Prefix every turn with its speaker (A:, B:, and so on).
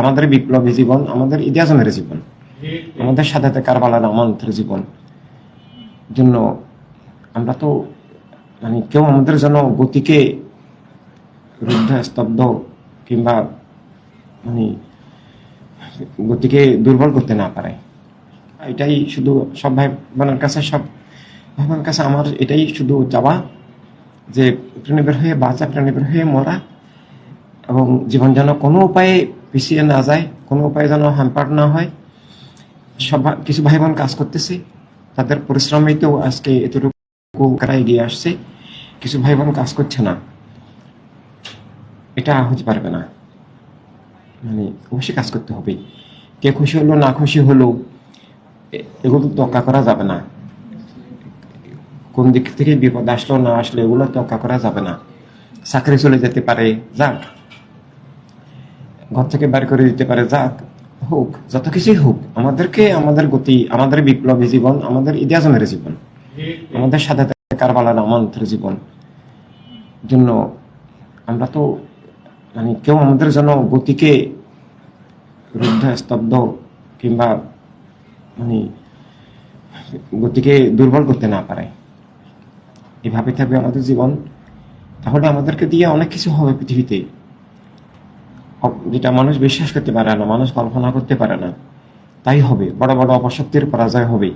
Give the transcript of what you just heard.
A: আমাদের বিপ্লবী জীবন, আমাদের ইতিহাসমের জীবন, আমাদের সাথে কারবালার আমাদের জীবন। জন্য আমরা তো মানে কেউ আমাদের জন্য গতিকে রুদ্ধ, স্তব্ধ কিংবা মানে গতিকে দুর্বল করতে না পারে। এটাই শুধু সব ভাই বোনের কাছে, সব ভাই বোনের কাছে আমার এটাই শুধু চাওয়া যে প্রাণীবের হয়ে বাঁচা প্রাণীবের হয়ে মরা এবং জীবন যেন কোনো উপায়ে পিছিয়ে না যায়, কোনো উপায় যেন হ্যাম্পার না হয়। সব কিছু ভাই বোন কাজ করতেছে, তাদের পরিশ্রমেই তো আজকে এতটুকু তারা এগিয়ে আসছে, কিছু ভাই বোন কাজ করছে না। এটা হতে পারবে না। মানে অবশ্যই কাজ করতে হবে। কে খুশি হলো, না খুশি হলো এগুলো তোকা করা যাবে না। কোন দিক থেকে বিপদ আসলো, না আসলো, এগুলো তোকা করা যাবে না। চাকরি চলে যেতে পারে, যাক। ঘর থেকে বের করে দিতে পারে, যাক হোক, যত কিছুই হোক, আমাদেরকে আমাদের গতি, আমাদের বিপ্লবী জীবন, আমাদের ইতিহাসমের জীবন, আমাদের সাথে কারবালার আমাদের জীবন জন্য আমরা তো মানে কেউ আমাদের জন্য গতিকে রুদ্ধ, স্তব্ধ কিংবা মানে গতিকে দুর্বল করতে না পারে। এভাবে থাকবে আমাদের জীবন। তাহলে আমাদেরকে দিয়ে অনেক কিছু হবে পৃথিবীতে। যেটা মানুষ বিশ্বাস করতে পারে না, মানুষ কল্পনা করতে পারে না, তাই হবে। বড় বড় অপশক্তির পরাজয় হবে